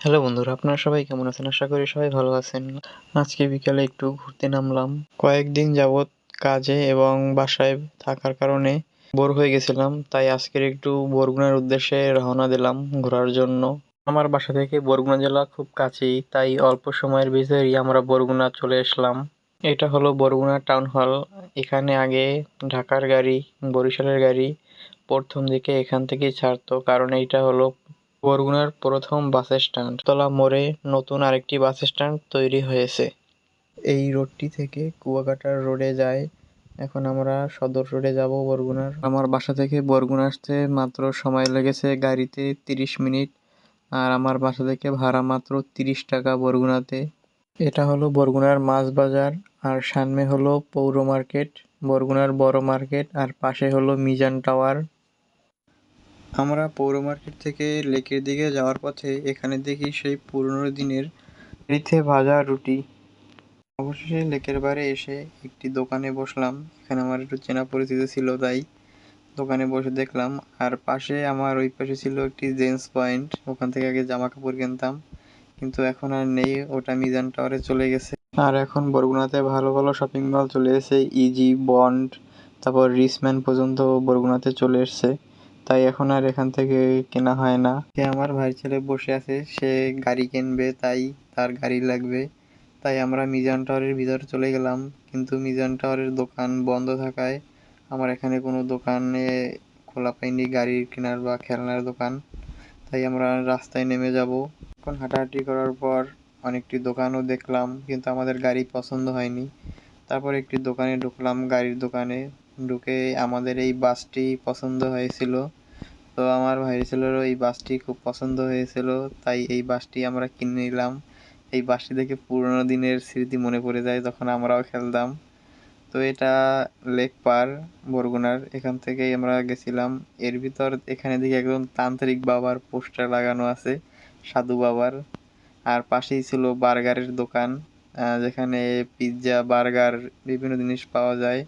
Hello বন্ধুরা, আপনারা সবাই কেমন আছেন? আশা করি সবাই ভালো আছেন। আজকে বিকালে একটু ঘুরতে নামলাম। কয়েকদিন যাবৎ কাজে এবং বাসায় থাকার কারণে বোর হয়ে গেছিলাম, তাই আজকের একটু বরগুনার উদ্দেশ্যে রওনা দিলাম ঘোরার জন্য। আমার বাসা থেকে বরগুনা জেলা খুব কাছেই, তাই অল্প সময়ের ভিতরেই আমরা বরগুনা চলে আসলাম। এটা হলো বরগুনা টাউন হল। এখানে আগে ঢাকার গাড়ি, বরিশালের গাড়ি প্রথম দিকে এখান থেকেই ছাড়তো, কারণ এইটা হলো বরগুনার প্রথম বাস স্ট্যান্ড। তলা মোড়ে নতুন আরেকটি বাস স্ট্যান্ড তৈরি হয়েছে। এই রোডটি থেকে কুয়াকাটার রোডে যায়। এখন আমরা সদর রোডে যাব বরগুনার। আমার বাসা থেকে বরগুনা আসতে মাত্র সময় লেগেছে গাড়িতে তিরিশ মিনিট। আর আমার বাসা থেকে ভাড়া মাত্র তিরিশ টাকা বরগুনাতে। এটা হলো বরগুনার মাছ বাজার। আর সামনে হলো পৌর মার্কেট, বরগুনার বড় মার্কেট। আর পাশে হলো মিজান টাওয়ার। আমরা পৌর মার্কেট থেকে লেকের দিকে যাওয়ার পথে এখানে দেখি সেই পুরনো দিনের রিথে ভাজা রুটি। অবশেষে লেকের বারে এসে একটি দোকানে বসলাম। এখানে আমার একটু চেনা পরিচিত ছিল, তাই দোকানে বসে দেখলাম। আর পাশে আমার ওই পাশে ছিল একটি জেন্টস পয়েন্ট। ওখান থেকে আগে জামা কাপড় কিনতাম। কিন্তু এখন আর নেই, ওটা মিজান টাওয়ারে চলে গেছে। আর এখন বরগুনাতে ভালো ভালো শপিং মল চলে এসেছে, ইজি, বন্ড, তারপর রিসম্যান পর্যন্ত বরগুনাতে চলে এসছে। তাই এখন আর এখান থেকে কেনা হয় না। সে আমার ভাই ছেলে বসে আছে, সে গাড়ি কিনবে, তাই তার গাড়ি লাগবে। তাই আমরা মিজান টাওয়ারের ভিতরে চলে গেলাম, কিন্তু মিজান টাওয়ারের দোকান বন্ধ থাকায় আমার এখানে কোনো দোকানে খোলা পাইনি গাড়ির কেনার বা খেলনার দোকান। তাই আমরা রাস্তায় নেমে যাব। এখন হাঁটাহাঁটি করার পর অনেকটি দোকানও দেখলাম, কিন্তু আমাদের গাড়ি পছন্দ হয়নি। তারপর একটি দোকানে ঢুকলাম, গাড়ির দোকানে। ঢুকে আমাদের এই বাসটি পছন্দ হয়েছিল। তো আমার ভাই ছেলেরও এই বাসটি খুব পছন্দ হয়েছিল, তাই এই বাসটি আমরা কিনে নিলাম। এই বাসটি দেখে পুরোনো দিনের স্মৃতি মনে পড়ে যায় তখন আমরাও খেলতাম। তো এটা লেক পার, বরগুনার, এখান থেকেই আমরা গেছিলাম। এর ভিতর এখানে দেখি একদম তান্ত্রিক বাবার পোস্টার লাগানো আছে, সাধু বাবার। আর পাশেই ছিল বার্গারের দোকান যেখানে পিৎজা, বার্গার, বিভিন্ন জিনিস পাওয়া যায়।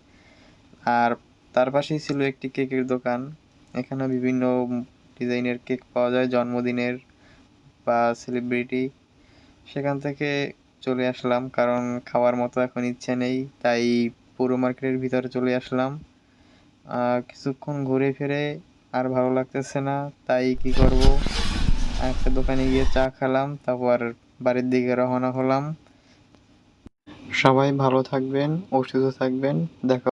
আর তার পাশেই ছিল একটি কেকের দোকান। এখানে বিভিন্ন ডিজাইনের কেক পাওয়া যায়, জন্মদিনের বা সেলিব্রিটি। সেখান থেকে চলে আসলাম কারণ খাওয়ার মতো এখন ইচ্ছে নেই, তাই পুরো মার্কেটের ভিতরে চলে আসলাম। কিছুক্ষণ ঘুরে ফিরে আর ভালো লাগতেছে না, তাই কি করব? একটা দোকানে গিয়ে চা খেলাম, তারপর বাড়ির দিকে রওনা হলাম। সবাই ভালো থাকবেন ও সুস্থ থাকবেন, দেখা